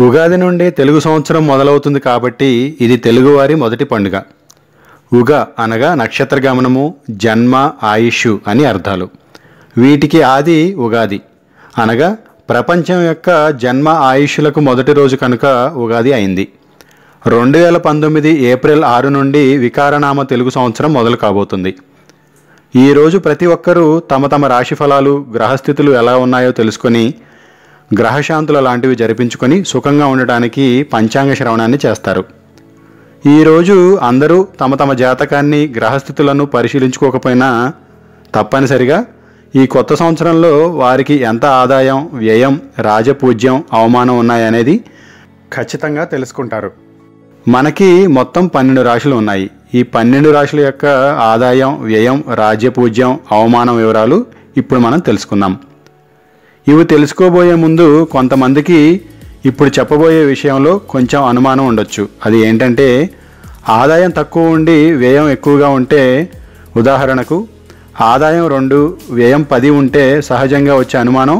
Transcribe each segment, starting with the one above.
ఉగాది నుండి తెలుగు సంవత్సరం మొదలవుతుంది కాబట్టి ఇది తెలుగువారి మొదటి పండుగ. ఉగ అనగా నక్షత్ర గమనము జన్మ ఆయుష్ అని అర్థాలు. వీటికి ఆది ఉగాది. అనగా ప్రపంచం యొక్క జన్మ ఆయుష్లకు మొదటి రోజు కనుక ఉగాది అయింది. రెండు వేల పంతొమ్మిది ఏప్రిల్ ఆరు నుండి వికారనామ తెలుగు సంవత్సరం మొదలు కాబోతుంది. ఈరోజు ప్రతి ఒక్కరూ తమ తమ రాశి ఫలాలు గ్రహస్థితులు ఎలా ఉన్నాయో తెలుసుకొని గ్రహశాంతుల లాంటివి జరిపించుకొని సుఖంగా ఉండటానికి పంచాంగ శ్రవణాన్ని చేస్తారు. ఈరోజు అందరూ తమ తమ జాతకాన్ని గ్రహస్థితులను పరిశీలించుకోకపోయినా తప్పనిసరిగా ఈ కొత్త సంవత్సరంలో వారికి ఎంత ఆదాయం వ్యయం రాజపూజ్యం అవమానం ఉన్నాయనేది ఖచ్చితంగా తెలుసుకుంటారు. మనకి మొత్తం పన్నెండు రాశులు ఉన్నాయి. ఈ పన్నెండు రాశుల యొక్క ఆదాయం వ్యయం రాజ్యపూజ్యం అవమానం వివరాలు ఇప్పుడు మనం తెలుసుకుందాం. ఇవి తెలుసుకోబోయే ముందు కొంతమందికి ఇప్పుడు చెప్పబోయే విషయంలో కొంచెం అనుమానం ఉండొచ్చు. అది ఏంటంటే ఆదాయం తక్కువ ఉండి వ్యయం ఎక్కువగా ఉంటే ఉదాహరణకు ఆదాయం రెండు వ్యయం పది ఉంటే సహజంగా వచ్చే అనుమానం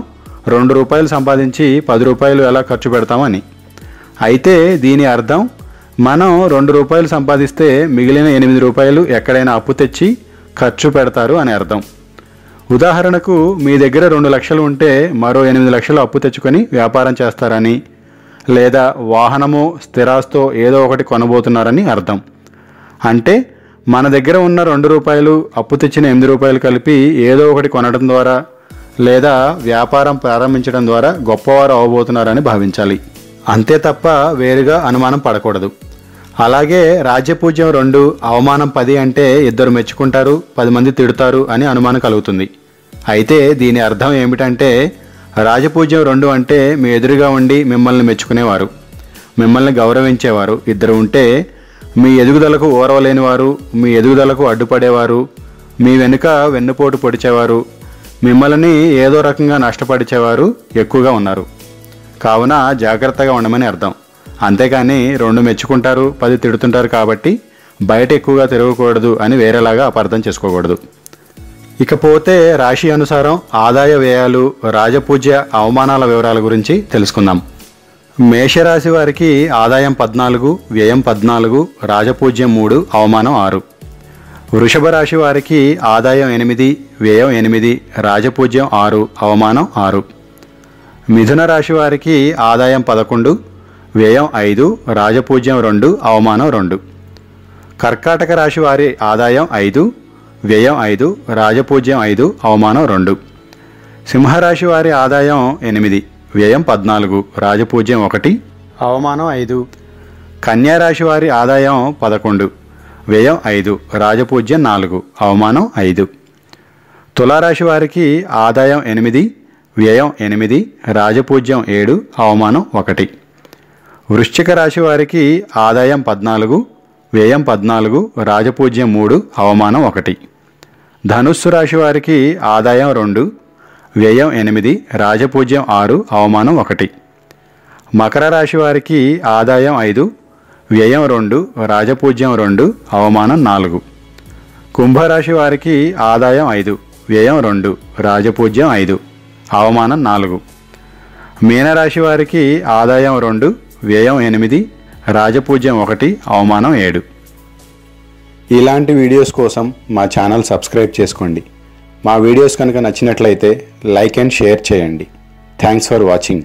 రెండు రూపాయలు సంపాదించి పది రూపాయలు ఎలా ఖర్చు పెడతామని. అయితే దీని అర్థం మనం రెండు రూపాయలు సంపాదిస్తే మిగిలిన ఎనిమిది రూపాయలు ఎక్కడైనా అప్పు తెచ్చి ఖర్చు పెడతారు అని అర్థం. ఉదాహరణకు మీ దగ్గర రెండు లక్షలు ఉంటే మరో ఎనిమిది లక్షలు అప్పు తెచ్చుకొని వ్యాపారం చేస్తారని లేదా వాహనమో స్థిరాస్తో ఏదో ఒకటి కొనబోతున్నారని అర్థం. అంటే మన దగ్గర ఉన్న రెండు రూపాయలు అప్పు తెచ్చిన ఎనిమిది రూపాయలు కలిపి ఏదో ఒకటి కొనడం ద్వారా లేదా వ్యాపారం ప్రారంభించడం ద్వారా గొప్పవారు అవ్వబోతున్నారని భావించాలి. అంతే తప్ప వేరుగా అనుమానం పడకూడదు. అలాగే రాజ్యపూజ్యం రెండు అవమానం పది అంటే ఇద్దరు మెచ్చుకుంటారు పది మంది తిడతారు అని అనుమానం కలుగుతుంది. అయితే దీని అర్థం ఏమిటంటే రాజపూజ్యం రెండు అంటే మీ ఎదురుగా ఉండి మిమ్మల్ని మెచ్చుకునేవారు మిమ్మల్ని గౌరవించేవారు ఇద్దరు ఉంటే మీ ఎదుగుదలకు ఓరవలేని వారు మీ ఎదుగుదలకు అడ్డుపడేవారు మీ వెనుక వెన్నుపోటు పొడిచేవారు మిమ్మల్ని ఏదో రకంగా నష్టపరిచేవారు ఎక్కువగా ఉన్నారు. కావున జాగ్రత్తగా ఉండమని అర్థం. అంతేకాని రెండు మెచ్చుకుంటారు పది తిడుతుంటారు కాబట్టి బయట ఎక్కువగా తిరగకూడదు అని వేరేలాగా అపార్థం చేసుకోకూడదు. ఇకపోతే రాశి అనుసారం ఆదాయ వ్యయాలు రాజపూజ్య అవమానాల వివరాల గురించి తెలుసుకుందాం. మేషరాశి వారికి ఆదాయం పద్నాలుగు వ్యయం పద్నాలుగు రాజపూజ్యం మూడు అవమానం ఆరు. వృషభ రాశి వారికి ఆదాయం ఎనిమిది వ్యయం ఎనిమిది రాజపూజ్యం ఆరు అవమానం ఆరు. మిథున రాశి వారికి ఆదాయం పదకొండు వ్యయం ఐదు రాజపూజ్యం రెండు అవమానం రెండు. కర్కాటక రాశి వారి ఆదాయం ఐదు వ్యయం ఐదు రాజపూజ్యం ఐదు అవమానం రెండు. సింహరాశి వారి ఆదాయం ఎనిమిది వ్యయం పద్నాలుగు రాజపూజ్యం ఒకటి అవమానం ఐదు. కన్యారాశి వారి ఆదాయం పదకొండు వ్యయం ఐదు రాజపూజ్యం నాలుగు అవమానం ఐదు. తులారాశి వారికి ఆదాయం ఎనిమిది వ్యయం ఎనిమిది రాజపూజ్యం ఏడు అవమానం ఒకటి. వృశ్చిక రాశి వారికి ఆదాయం పద్నాలుగు వ్యయం పద్నాలుగు రాజపూజ్యం మూడు అవమానం ఒకటి. ధనుస్సు రాశి వారికి ఆదాయం రెండు వ్యయం ఎనిమిది రాజపూజ్యం ఆరు అవమానం ఒకటి. మకర రాశి వారికి ఆదాయం ఐదు వ్యయం రెండు రాజపూజ్యం రెండు అవమానం నాలుగు. కుంభరాశి వారికి ఆదాయం ఐదు వ్యయం రెండు రాజపూజ్యం ఐదు అవమానం నాలుగు. మీనరాశి వారికి ఆదాయం రెండు వ్యయం ఎనిమిది రాజపూజ్యం ఒకటి అవమానం ఏడు. ఇలాంటి వీడియోస్ కోసం మా ఛానల్ సబ్స్క్రైబ్ చేసుకోండి. మా వీడియోస్ కనుక నచ్చినట్లయితే లైక్ అండ్ షేర్ చేయండి. Thanks for watching.